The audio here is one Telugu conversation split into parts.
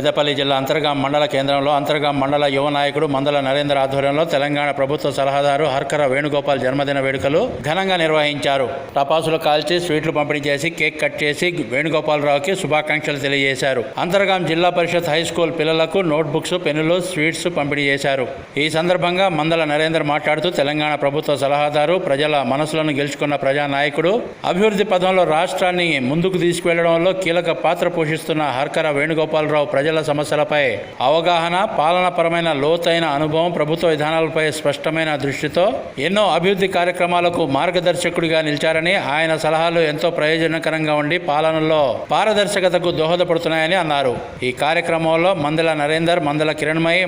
పెద్దపల్లి జిల్లా అంతర్గాం మండల కేంద్రంలో అంతర్గాం మండల యువ నాయకుడు మందల నరేంద్ర ఆధ్వర్యంలో తెలంగాణ ప్రభుత్వ సలహాదారు హర్కర వేణుగోపాల్ జన్మదిన వేడుకలు ఘనంగా నిర్వహించారు. టపాసులు కాల్చి స్వీట్లు పంపిణీ చేసి కేక్ కట్ చేసి వేణుగోపాలరావుకి శుభాకాంక్షలు తెలియజేశారు. అంతర్గాం జిల్లా పరిషత్ హై స్కూల్ పిల్లలకు నోట్బుక్స్ పెన్నులు స్వీట్స్ పంపిణీ చేశారు. ఈ సందర్భంగా మందల నరేంద్ర మాట్లాడుతూ తెలంగాణ ప్రభుత్వ సలహాదారు ప్రజల మనసులను గెలుచుకున్న ప్రజానాయకుడు అభివృద్ధి పథంలో రాష్ట్రాన్ని ముందుకు తీసుకువెళ్ళడంలో కీలక పాత్ర పోషిస్తున్న హర్కర వేణుగోపాలరావు ప్రజల సమస్యలపై అవగాహన పాలనపరమైన లోతైన అనుభవం ప్రభుత్వ విధానాలపై స్పష్టమైన దృష్టితో ఎన్నో అభివృద్ధి కార్యక్రమాలకు మార్గదర్శకుడిగా నిలిచారని ఆయన సలహాలు ఎంతో ప్రయోజనకరంగా ఉండి పాలనలో పారదర్శకతకు దోహదపడుతున్నాయని అన్నారు. ఈ కార్యక్రమంలో మందల నరేందర్ మందల కిరణ్మయి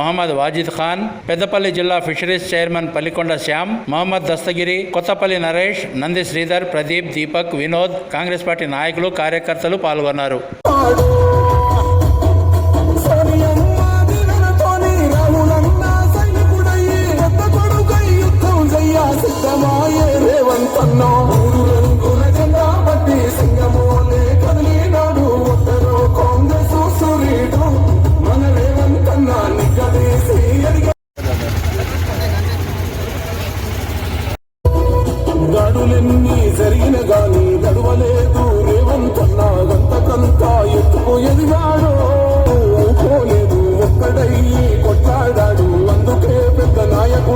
మహమ్మద్ వాజిద్ ఖాన్ పెద్దపల్లి జిల్లా fisheries chairman Pallikonda Shyam Mohammed Dastagiri Kothapalli Naresh Nandi Sridhar Pradeep Deepak Vinod Congress party నాయకులు కార్యకర్తలు పాల్గొన్నారు.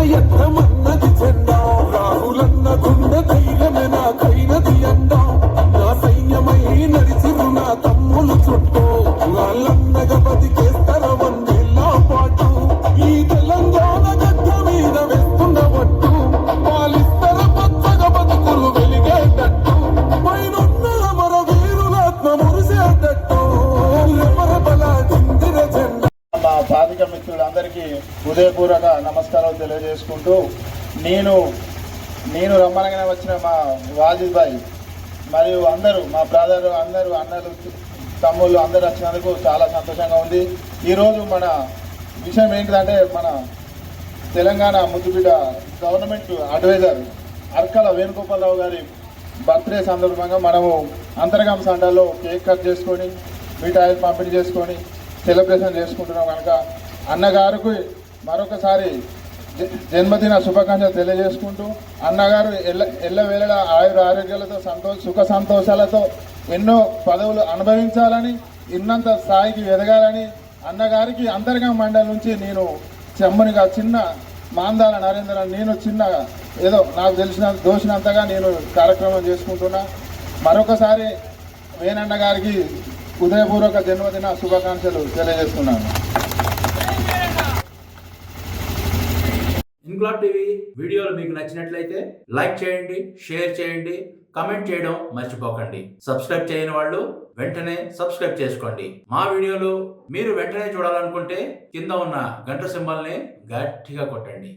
సోనియమ్మ ఎత్తమన్నది సాధిక మిత్రులందరికీ హృదయపూర్వక నమస్కారాలు తెలియజేసుకుంటూ నేను నేను రమ్మనగానే వచ్చిన మా వాజిద్ భాయ్ మరియు అందరూ మా బ్రదర్ అందరూ అన్నలు తమ్ముళ్ళు అందరూ వచ్చినందుకు చాలా సంతోషంగా ఉంది. ఈరోజు మన విషయం ఏంటిదంటే మన తెలంగాణ ముద్దుబిడ్డ గవర్నమెంట్ అడ్వైజర్ అర్కల వేణుగోపాలరావు గారి బర్త్డే సందర్భంగా మనము అంతర్గామ సండలో కేక్ కట్ చేసుకొని మిఠాయిలు పంపిణీ చేసుకొని సెలబ్రేషన్ చేసుకుంటున్నాం కనుక అన్నగారికి మరొకసారి జన్మదిన శుభాకాంక్షలు తెలియజేసుకుంటూ అన్నగారు ఎల్ల ఎల్లవేళలా ఆయుర ఆరోగ్యాలతో సంతోష సుఖ సంతోషాలతో ఎన్నో పదవులు అనుభవించాలని ఇన్నంత స్థాయికి ఎదగాలని అన్నగారికి అంతర్గం మండలి నుంచి నేను చెమ్మనిగా చిన్న మాందాల నరేంద్ర నేను చిన్న ఏదో నాకు తెలిసిన దోషినంతగా నేను కార్యక్రమం చేసుకుంటున్నా. మరొకసారి వేణన్న గారికి హృదయపూర్వక జన్మదిన శుభాకాంక్షలు తెలియజేస్తున్నాను. ఇంక్లాబ్ టీవీ వీడియోలు మీకు నచ్చినట్లయితే లైక్ చేయండి షేర్ చేయండి కమెంట్ చేయడం మర్చిపోకండి. సబ్స్క్రైబ్ చేయని వాళ్ళు వెంటనే సబ్స్క్రైబ్ చేసుకోండి. మా వీడియోలు మీరు వెంటనే చూడాలనుకుంటే కింద ఉన్న గంట సింబల్ని గట్టిగా కొట్టండి.